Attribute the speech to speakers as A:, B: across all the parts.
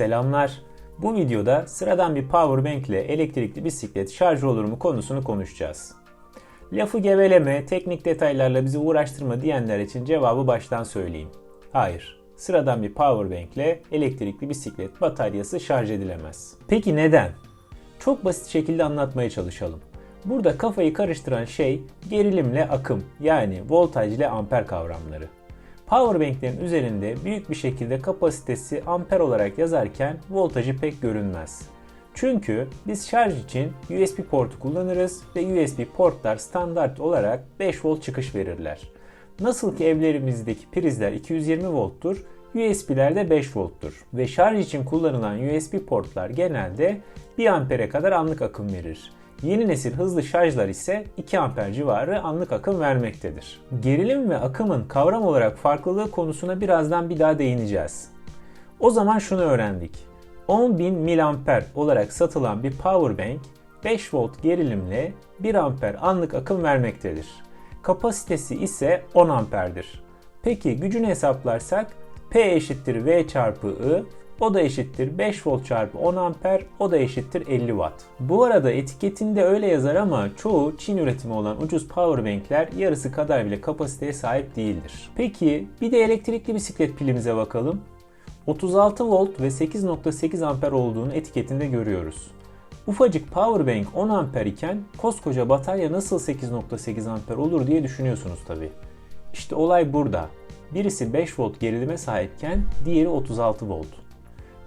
A: Selamlar. Bu videoda sıradan bir power bank ile elektrikli bisiklet şarj olur mu konusunu konuşacağız. Lafı geveleme, teknik detaylarla bizi uğraştırma diyenler için cevabı baştan söyleyeyim. Hayır. Sıradan bir power bank ile elektrikli bisiklet bataryası şarj edilemez. Peki neden? Çok basit şekilde anlatmaya çalışalım. Burada kafayı karıştıran şey gerilimle akım yani voltaj ile amper kavramları. Powerbank'lerin üzerinde büyük bir şekilde kapasitesi amper olarak yazarken voltajı pek görünmez. Çünkü biz şarj için USB portu kullanırız ve USB portlar standart olarak 5 volt çıkış verirler. Nasıl ki evlerimizdeki prizler 220 volttur, USB'ler de 5 volttur ve şarj için kullanılan USB portlar genelde 1 ampere kadar anlık akım verir. Yeni nesil hızlı şarjlar ise 2 amper civarı anlık akım vermektedir. Gerilim ve akımın kavram olarak farklılığı konusuna birazdan bir daha değineceğiz. O zaman şunu öğrendik. 10.000 mAh olarak satılan bir power bank 5 volt gerilimle 1 amper anlık akım vermektedir. Kapasitesi ise 10 amperdir. Peki gücünü hesaplarsak P eşittir V çarpı I o da eşittir 5 volt çarpı 10 amper, o da eşittir 50 watt. Bu arada etiketinde öyle yazar ama çoğu Çin üretimi olan ucuz powerbankler yarısı kadar bile kapasiteye sahip değildir. Peki bir de elektrikli bisiklet pilimize bakalım. 36 volt ve 8.8 amper olduğunu etiketinde görüyoruz. Ufacık powerbank 10 amper iken koskoca batarya nasıl 8.8 amper olur diye düşünüyorsunuz tabi. İşte olay burada. Birisi 5 volt gerilime sahipken diğeri 36 volt.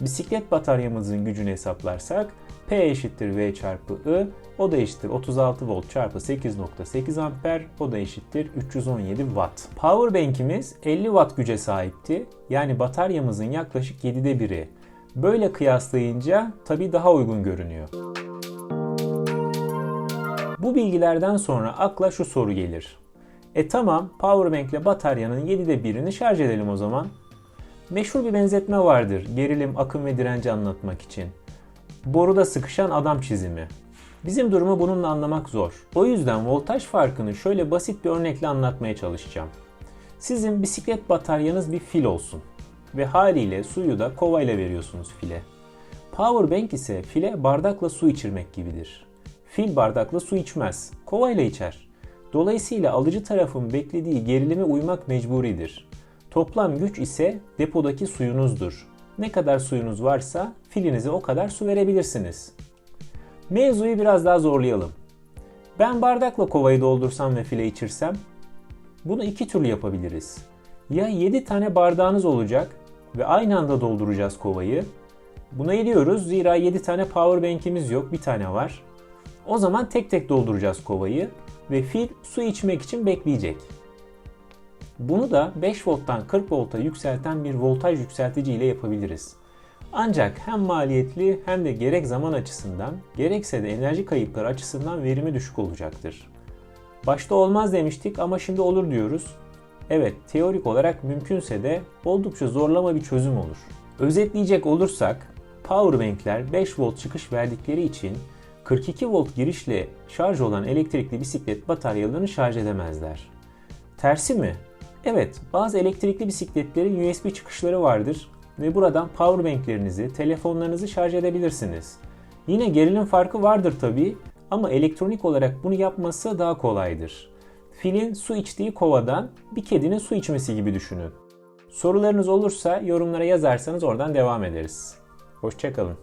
A: Bisiklet bataryamızın gücünü hesaplarsak P eşittir V çarpı I, o da eşittir 36 volt çarpı 8.8 amper, o da eşittir 317 watt. Powerbank'imiz 50 watt güce sahipti. Yani bataryamızın yaklaşık 7'de biri. Böyle kıyaslayınca tabi daha uygun görünüyor. Bu bilgilerden sonra akla şu soru gelir. E tamam powerbank ile bataryanın 7'de birini şarj edelim o zaman. Meşhur bir benzetme vardır gerilim, akım ve direnci anlatmak için. Boruda sıkışan adam çizimi. Bizim durumu bununla anlamak zor. O yüzden voltaj farkını şöyle basit bir örnekle anlatmaya çalışacağım. Sizin bisiklet bataryanız bir fil olsun ve haliyle suyu da kovayla veriyorsunuz file. Powerbank ise file bardakla su içirmek gibidir. Fil bardakla su içmez, kovayla içer. Dolayısıyla alıcı tarafın beklediği gerilime uymak mecburidir. Toplam güç ise depodaki suyunuzdur. Ne kadar suyunuz varsa filinize o kadar su verebilirsiniz. Mevzuyu biraz daha zorlayalım. Ben bardakla kovayı doldursam ve file içirsem bunu iki türlü yapabiliriz. Ya 7 tane bardağınız olacak ve aynı anda dolduracağız kovayı. Buna ediyoruz zira 7 tane power bank'imiz yok bir tane var. O zaman tek tek dolduracağız kovayı ve fil su içmek için bekleyecek. Bunu da 5 volttan 40 volta yükselten bir voltaj yükseltici ile yapabiliriz. Ancak hem maliyetli hem de gerek zaman açısından gerekse de enerji kayıpları açısından verimi düşük olacaktır. Başta olmaz demiştik ama şimdi olur diyoruz. Evet, teorik olarak mümkünse de oldukça zorlama bir çözüm olur. Özetleyecek olursak, powerbankler 5 volt çıkış verdikleri için 42 volt girişle şarj olan elektrikli bisiklet bataryalarını şarj edemezler. Tersi mi? Evet, bazı elektrikli bisikletlerin USB çıkışları vardır ve buradan powerbanklerinizi, telefonlarınızı şarj edebilirsiniz. Yine gerilim farkı vardır tabii ama elektronik olarak bunu yapması daha kolaydır. Filin su içtiği kovadan bir kedinin su içmesi gibi düşünün. Sorularınız olursa yorumlara yazarsanız oradan devam ederiz. Hoşçakalın.